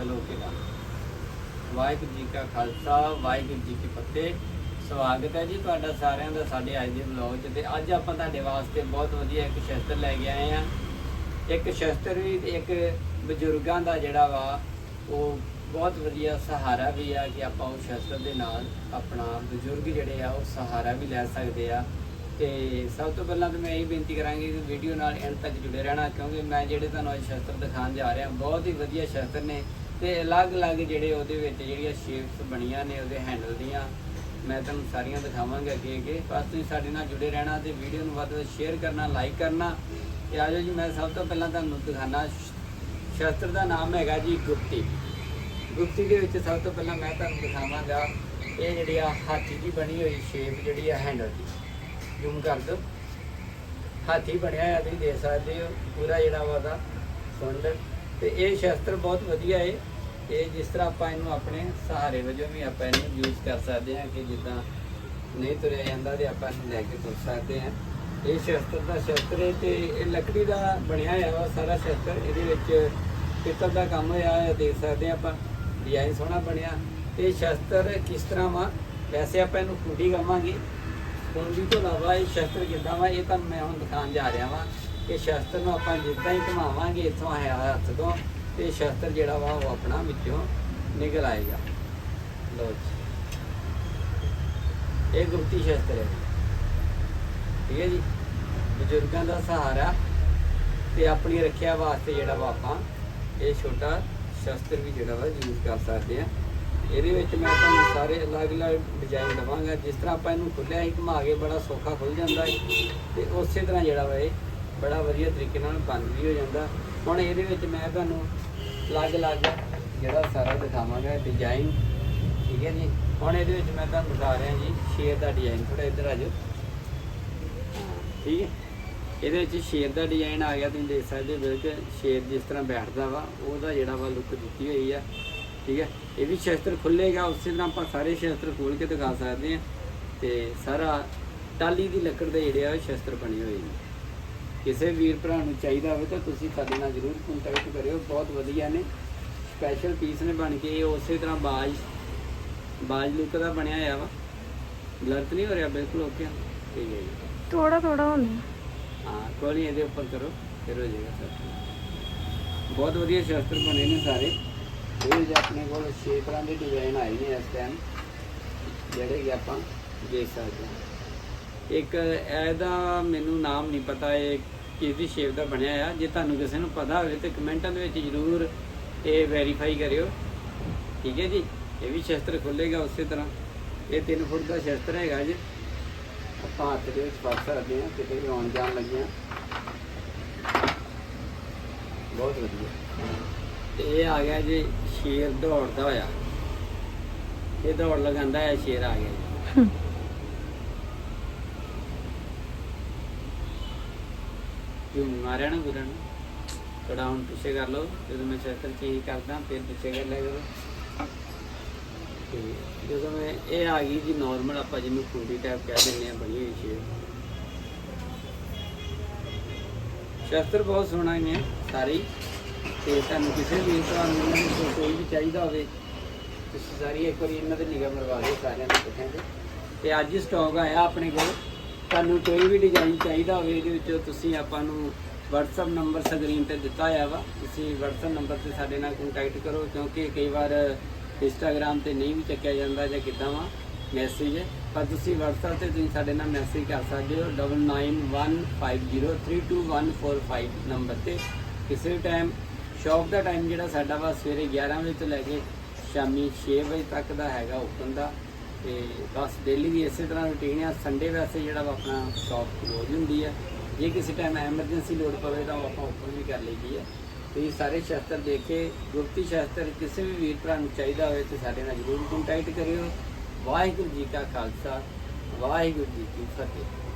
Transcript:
ਚਲੋ ਓਕੇ ਦਾ ਵਾਹਿਗੁਰੂ ਜੀ ਕਾ ਖਾਲਸਾ, ਵਾਹਿਗੁਰੂ ਜੀ ਕੀ ਫਤਿਹ। ਸਵਾਗਤ ਹੈ ਜੀ ਤੁਹਾਡਾ ਸਾਰਿਆਂ ਦਾ ਸਾਡੇ ਅੱਜ ਦੇ ਵਲੌਗ 'ਚ ਤੇ ਅੱਜ ਆਪਾਂ ਤੁਹਾਡੇ ਵਾਸਤੇ ਬਹੁਤ ਵਧੀਆ ਇੱਕ ਸ਼ਸਤਰ ਲੈ ਕੇ ਆਏ ਆ ਇੱਕ ਸ਼ਸਤਰ ਵੀ ਇੱਕ ਬਜ਼ੁਰਗਾਂ ਦਾ ਜਿਹੜਾ ਵਾ, ਉਹ ਬਹੁਤ ਵਧੀਆ ਸਹਾਰਾ ਵੀ ਆ ਕਿ ਆਪਾਂ ਉਹ ਸ਼ਸਤਰ ਦੇ ਨਾਲ ਆਪਣਾ ਬਜ਼ੁਰਗ ਜਿਹੜੇ ਆ, ਉਹ ਸਹਾਰਾ ਵੀ ਲੈ ਸਕਦੇ ਆ। ਤੇ ਸਭ ਤੋਂ ਪਹਿਲਾਂ ਤਾਂ ਮੈਂ ਇਹ ਬੇਨਤੀ ਕਰਾਂਗੀ ਕਿ ਵੀਡੀਓ ਨਾਲ ਐਂਡ ਤੱਕ ਜੁੜੇ ਰਹਿਣਾ, ਕਿਉਂਕਿ ਮੈਂ ਜਿਹੜੇ ਤੁਹਾਨੂੰ ਅੱਜ ਸ਼ਸਤਰ ਦਿਖਾਉਣ ਜਾ ਰਿਹਾ, ਬਹੁਤ ਹੀ ਵਧੀਆ ਸ਼ਸਤਰ ਨੇ। ਤੇ ਅਲੱਗ-ਅਲੱਗ ਜਿਹੜੇ ਉਹਦੇ ਵਿੱਚ ਜਿਹੜੀਆਂ ਸ਼ੇਪਸ ਬਣੀਆਂ ਨੇ, ਉਹਦੇ ਹੈਂਡਲ ਦੀਆਂ, ਮੈਂ ਤੁਹਾਨੂੰ ਸਾਰੀਆਂ ਦਿਖਾਵਾਂਗਾ ਅੱਗੇ ਅੱਗੇ। ਬਸ ਤੁਸੀਂ ਸਾਡੇ ਨਾਲ ਜੁੜੇ ਰਹਿਣਾ ਤੇ ਵੀਡੀਓ ਨੂੰ ਵੱਧ ਤੋਂ ਵੱਧ ਸ਼ੇਅਰ ਕਰਨਾ ਲਾਈਕ ਕਰਨਾ। ਤੇ ਆਜੋ ਜੀ, ਮੈਂ ਸਭ ਤੋਂ ਪਹਿਲਾਂ ਤੁਹਾਨੂੰ ਦਿਖਾਣਾ, ਸ਼ਸਤਰ ਦਾ ਨਾਮ ਹੈਗਾ ਜੀ ਗੁਪਤੀ। ਗੁਪਤੀ ਦੇ ਵਿੱਚ ਸਭ ਤੋਂ ਪਹਿਲਾਂ ਮੈਂ ਤੁਹਾਨੂੰ ਦਿਖਾਵਾਂਗਾ, ਇਹ ਜਿਹੜੀ ਆ ਹਾਥੀ ਦੀ ਬਣੀ ਹੋਈ ਸ਼ੇਪ ਜਿਹੜੀ ਆ ਹੈਂਡਲ ਦੀ। ਜ਼ੂਮ ਕਰ ਦਿਓ। ਹਾਥੀ ਬਣਿਆ ਹੋਇਆ ਤੁਸੀਂ ਦੇਖ ਸਕਦੇ ਹੋ, ਪੂਰਾ ਜਿਹੜਾ ਵਾ ਉਹਦਾ। ਸੁੰਡ ਤੇ ਇਹ ਸ਼ਸਤਰ ਬਹੁਤ ਵਧੀਆ ਹੈ ਇਹ ਜਿਸ ਤਰ੍ਹਾਂ ਆਪਾਂ ਇਹਨੂੰ ਆਪਣੇ ਸਹਾਰੇ ਵਜੋਂ ਵੀ ਆਪਾਂ ਇਹਨੂੰ ਯੂਜ਼ ਕਰ ਸਕਦੇ ਹਾਂ ਕਿ ਜਿੱਦਾਂ ਨਹੀਂ ਤੁਰਿਆ ਜਾਂਦਾ ਤੇ ਆਪਾਂ ਇਹਨੂੰ ਲੈ ਕੇ ਤੁਰ ਸਕਦੇ ਹਾਂ। ਇਹ ਸ਼ਸਤਰ ਦਾ ਸ਼ਸਤਰ ਹੈ ਤੇ ਇਹ ਲੱਕੜੀ ਦਾ ਬਣਿਆ ਹੋਇਆ ਵਾ, ਸਾਰਾ ਸ਼ਸਤਰ। ਇਹਦੇ ਵਿੱਚ ਪਿੱਤਲ ਦਾ ਕੰਮ ਹੋਇਆ ਹੋਇਆ ਦੇਖ ਸਕਦੇ ਹਾਂ ਆਪਾਂ ਡਿਜ਼ਾਈਨ ਸੋਹਣਾ ਬਣਿਆ। ਤੇ ਸ਼ਸਤਰ ਕਿਸ ਤਰ੍ਹਾਂ ਵਾ? ਵੈਸੇ ਆਪਾਂ ਇਹਨੂੰ ਖੁੰਡੀ ਕਵਾਂਗੇ ਖੁੰਡੀ ਤੋਂ ਇਲਾਵਾ ਇਹ ਸ਼ਸਤਰ ਕਿੱਦਾਂ ਵਾ? ਇਹ ਤਾਂ ਮੈਂ ਹੁਣ ਦਿਖਾਉਣ ਜਾ ਰਿਹਾ ਵਾਂ। ਕਿ ਸ਼ਸਤਰ ਨੂੰ ਆਪਾਂ ਜਿੱਦਾਂ ਹੀ ਘੁਮਾਵਾਂਗੇ, ਇੱਥੋਂ ਹੈ ਹੱਥ ਤੋਂ। ਇਹ ਸ਼ਸਤਰ ਜਿਹੜਾ ਵਾ ਉਹ ਆਪਣਾ ਵਿੱਚੋਂ ਨਿਕਲ ਆਏਗਾ। ਲਓ ਜੀ। ਇਹ ਗੁਪਤੀ ਸ਼ਸਤਰ ਹੈ। ਠੀਕ ਹੈ ਜੀ? ਬਜ਼ੁਰਗਾਂ ਦਾ ਸਹਾਰਾ ਤੇ ਆਪਣੀ ਰੱਖਿਆ ਵਾਸਤੇ ਜਿਹੜਾ ਵਾ ਆਪਾਂ ਇਹ ਛੋਟਾ ਸ਼ਸਤਰ ਵੀ ਜਿਹੜਾ ਵਾ ਯੂਜ਼ ਕਰ ਸਕਦੇ ਆ ਇਹਦੇ ਵਿੱਚ ਮੈਂ ਤੁਹਾਨੂੰ ਸਾਰੇ ਅਲੱਗ-ਅਲੱਗ ਡਿਜ਼ਾਈਨ ਦਵਾਂਗਾ। ਜਿਸ ਤਰ੍ਹਾਂ ਆਪਾਂ ਇਹਨੂੰ ਖੁੱਲਿਆ ਹੀ ਘੁਮਾ ਕੇ ਬੜਾ ਸੌਖਾ ਖੁੱਲ ਜਾਂਦਾ ਹੈ ਤੇ ਉਸੇ ਤਰ੍ਹਾਂ ਜਿਹੜਾ ਵਾ ਇਹ ਬੜਾ ਵਧੀਆ ਤਰੀਕੇ ਨਾਲ ਬੰਦ ਵੀ ਹੋ ਜਾਂਦਾ। ਹੁਣ ਇਹਦੇ ਵਿੱਚ ਮੈਂ ਤੁਹਾਨੂੰ ਅਲੱਗ-ਅਲੱਗ ਜਿਹੜਾ ਸਾਰਾ ਦਿਖਾਵਾਂਗਾ ਡਿਜ਼ਾਈਨ ਠੀਕ ਹੈ ਜੀ? ਹੁਣ ਇਹਦੇ ਵਿੱਚ ਮੈਂ ਤੁਹਾਨੂੰ ਦਿਖਾ ਰਿਹਾ ਜੀ, ਸ਼ੇਰ ਦਾ ਡਿਜ਼ਾਈਨ ਥੋੜਾ ਇੱਧਰ ਆ ਜਾਓ। ਠੀਕ ਹੈ? ਇਹਦੇ ਵਿੱਚ ਸ਼ੇਰ ਦਾ ਡਿਜ਼ਾਈਨ ਆ ਗਿਆ, ਤੁਸੀਂ ਦੇਖ ਸਕਦੇ ਹੋ ਬਿਲਕੁਲ ਸ਼ੇਰ ਜਿਸ ਤਰ੍ਹਾਂ ਬੈਠਦਾ ਵਾ, ਉਹਦਾ ਜਿਹੜਾ ਵਾ ਲੁੱਕ ਦਿੱਤੀ ਹੋਈ ਆ। ਠੀਕ ਹੈ? ਇਹ ਵੀ ਸ਼ਸਤਰ ਖੁੱਲੇਗਾ ਉਸੇ ਤਰ੍ਹਾਂ ਆਪਾਂ ਸਾਰੇ ਸ਼ਸਤਰ ਖੋਲ ਕੇ ਦਿਖਾ ਸਕਦੇ ਹਾਂ। ਤੇ ਸਾਰਾ ਟਾਲੀ ਦੀ ਲੱਕੜ ਦੇ ਜਿਹੜੇ ਆ, ਸ਼ਸਤਰ ਬਣੇ ਹੋਏ ਨੇ। ਕਿਸੇ ਵੀਰ ਭਰਾ ਨੂੰ ਚਾਹੀਦਾ ਹੋਵੇ ਤਾਂ ਤੁਸੀਂ ਸਾਡੇ ਨਾਲ ਜ਼ਰੂਰ ਕੰਟੈਕਟ ਕਰਿਓ। ਬਹੁਤ ਵਧੀਆ ਨੇ। ਸਪੈਸ਼ਲ ਪੀਸ ਨੇ ਬਣ ਕੇ। ਇਹ ਉਸੇ ਤਰ੍ਹਾਂ ਬਾਜ ਬਾਜ ਲੁੱਕ ਦਾ ਬਣਿਆ ਹੋਇਆ ਵਾ। ਬਲਰਤ ਨਹੀਂ ਹੋ ਰਿਹਾ? ਬਿਲਕੁਲ ਓਕੇ ਠੀਕ ਹੈ ਜੀ ਥੋੜਾ ਥੋੜਾ ਹੁੰਦਾ ਹਾਂ ਕੋਲੀ ਇਹਦੇ ਉੱਪਰ ਕਰੋ। ਫਿਰ ਹੋ ਜਾਏਗਾ ਸਰ ਬਹੁਤ ਵਧੀਆ ਸ਼ਸਤਰ ਬਣੇ ਨੇ ਸਾਰੇ। ਇਹਦੇ ਵਿੱਚ ਆਪਣੇ ਕੋਲ 6 ਤਰ੍ਹਾਂ ਦੇ ਡਿਜ਼ਾਈਨ ਆਏ ਨੇ ਇਸ ਟਾਈਮ ਜਿਹੜੇ ਕਿ ਆਪਾਂ ਦੇਖ ਸਕਦੇ ਹਾਂ। ਇੱਕ ਇਹਦਾ ਮੈਨੂੰ ਨਾਮ ਨਹੀਂ ਪਤਾ ਇਹ ਕਿਸ ਦੀ ਸ਼ੇਪ ਦਾ ਬਣਿਆ ਆ। ਜੇ ਤੁਹਾਨੂੰ ਕਿਸੇ ਨੂੰ ਪਤਾ ਹੋਵੇ ਤੇ ਕਮੈਂਟਾਂ ਦੇ ਵਿੱਚ ਜ਼ਰੂਰ ਇਹ ਵੈਰੀਫਾਈ ਕਰਿਓ। ਠੀਕ ਹੈ ਜੀ? ਇਹ ਵੀ ਸ਼ਸਤਰ ਖੁੱਲੇਗਾ ਉਸੇ ਤਰ੍ਹਾਂ। ਇਹ 3 ਫੁੱਟ ਦਾ ਸ਼ਸਤਰ ਹੈਗਾ ਜੀ। ਆਪਾਂ ਹੱਥ ਦੇ ਵਿੱਚ ਫੜ ਸਕਦੇ ਹਾਂ, ਕਿਤੇ ਵੀ ਆਉਣ ਜਾਣ ਲੱਗੇ ਲੱਗਿਆ ਬਹੁਤ ਵਧੀਆ। ਤੇ ਇਹ ਆ ਗਿਆ ਜੀ, ਸ਼ੇਰ ਦੌੜਦਾ ਹੋਇਆ। ਇਹ ਦੌੜ ਲਗਾਉਂਦਾ ਹੈ, ਸ਼ੇਰ ਆ ਗਿਆ ਜੀ। ਜੋ ਮਾਰਿਆ ਨਾ ਗੁਰਾਂ ਨੂੰ ਥੋੜਾ ਹੁਣ ਪਿੱਛੇ ਕਰ ਲਓ, ਜਦੋਂ ਮੈਂ ਸ਼ਸਤਰ ਚੇਂਜ ਕਰਦਾ, ਫਿਰ ਪਿੱਛੇ ਕਰ ਲਿਆ ਕਰੋ। ਤੇ ਜਦੋਂ ਮੈਂ, ਇਹ ਆ ਗਈ ਜੀ ਨਾਰਮਲ ਆਪਾਂ ਜਿਹਨੂੰ ਖੁੰਡੀ ਟਾਈਪ ਕਹਿ ਦਿੰਦੇ ਆ ਬਣੀ ਹੋਈ ਸ਼ੇਪ। ਸ਼ਸਤਰ ਬਹੁਤ ਸੋਹਣਾ ਨੇ ਸਾਰੀ। ਤੇ ਤੁਹਾਨੂੰ ਕਿਸੇ ਵੀ ਤੁਹਾਨੂੰ ਇਹਨਾਂ ਨੂੰ ਕੋਈ ਵੀ ਚਾਹੀਦਾ ਹੋਵੇ, ਤੁਸੀਂ ਸਾਰੀ ਇੱਕ ਵਾਰੀ ਇਹਨਾਂ ਤੇ ਨਿਗਾਹ ਮਰਵਾ ਦਿਓ, ਸਾਰਿਆਂ ਦੇ ਇਕੱਠਿਆਂ ਤੇ ਤੇ ਅੱਜ ਸਟਾਕ ਆਇਆ ਆਪਣੇ ਕੋਲ। ਤੁਹਾਨੂੰ ਕੋਈ ਵੀ ਡਿਜ਼ਾਈਨ ਚਾਹੀਦਾ ਹੋਵੇ, ਇਹਦੇ ਵਿੱਚ ਤੁਸੀਂ ਆਪਾਂ ਨੂੰ WhatsApp ਨੰਬਰ ਸਕਰੀਨ ਤੇ ਦਿੱਤਾ ਹੋਇਆ ਵਾ। ਤੁਸੀਂ WhatsApp ਨੰਬਰ ਤੇ ਸਾਡੇ ਨਾਲ ਕੰਟੈਕਟ ਕਰੋ, ਕਿਉਂਕਿ ਕਈ ਵਾਰ ਇੰਸਟਾਗ੍ਰam ਤੇ ਨਹੀਂ ਵੀ ਚੱਕਿਆ ਜਾਂਦਾ ਜਾਂ ਕਿੱਦਾਂ ਵਾ ਮੈਸੇਜ ਪਰ ਤੁਸੀਂ WhatsApp ਤੇ ਤੁਸੀਂ ਸਾਡੇ ਨਾਲ ਮੈਸੇਜ ਕਰ ਸਕਦੇ ਹੋ 9915032145 ਨੰਬਰ ਤੇ। ਕਿਸੇ ਵੀ ਟਾਈਮ ਸ਼ੌਪ ਦਾ ਟਾਈਮ ਜਿਹੜਾ ਸਾਡਾ ਵਾ, ਸਵੇਰੇ 11 ਵਜੇ ਤੋਂ ਲੈ ਕੇ ਸ਼ਾਮੀ 6 ਵਜੇ ਤੱਕ ਦਾ ਹੈਗਾ ਓਪਨ ਦਾ। ਤੇ ਬਸ ਡੇਲੀ ਦੀ ਇਸੇ ਤਰ੍ਹਾਂ ਰੁਟੀਨ ਆ। ਸੰਡੇ ਵੈਸੇ ਜਿਹੜਾ ਵਾ ਆਪਣਾ ਸ਼ਾਪ ਕਲੋਜ਼ ਹੁੰਦੀ ਹੈ ਜੇ ਕਿਸੇ ਟਾਈਮ ਐਮਰਜੈਂਸੀ ਲੋੜ ਪਵੇ ਤਾਂ ਉਹ ਆਪਾਂ ਓਪਨ ਵੀ ਕਰ ਲਈਦੀ ਹੈ ਤੇ ਇਹ ਸਾਰੇ ਸ਼ਸਤਰ ਦੇਖੇ, ਗੁਪਤੀ ਸ਼ਸਤਰ ਕਿਸੇ ਵੀ ਵੀਰ ਭਰਾ ਨੂੰ ਚਾਹੀਦਾ ਹੋਵੇ ਤੇ ਸਾਡੇ ਨਾਲ ਜ਼ਰੂਰ ਕੰਟੈਕਟ ਕਰਿਓ। ਵਾਹਿਗੁਰੂ ਜੀ ਕਾ ਖਾਲਸਾ, ਵਾਹਿਗੁਰੂ ਜੀ ਕੀ ਫਤਿਹ।